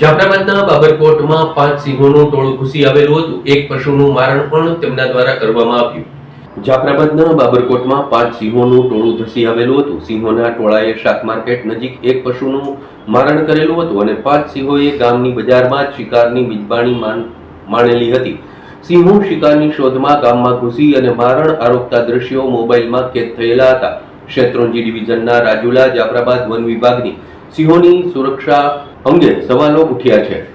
જાફરાબાદના બાબરકોટમાં પાંચ સિંહોનું ટોળું ઘૂસી આવેલું હતું. એક પશુનું મારણ પણ તેમના દ્વારા કરવામાં આવ્યું. જાફરાબાદના બાબરકોટમાં પાંચ સિંહોનું ટોળું ધસી આવેલું હતું. સિંહોના ટોળાએ શાક માર્કેટ નજીક એક પશુનું મારણ કરેલું હતું અને પાંચ સિંહોએ ગામની બજારમાં જ શિકારની મિજબાણી માણેલી હતી. સિંહો શિકારની શોધમાં ગામમાં ઘૂસી અને મારણ આરોપતા દ્રશ્યો મોબાઈલમાં કેદ થયેલા હતા. શેત્રુંજી ડિવિઝનના રાજુલા જાફરાબાદ વન વિભાગની સિંહોની સુરક્ષા અંગે સવાલો ઉઠ્યા છે.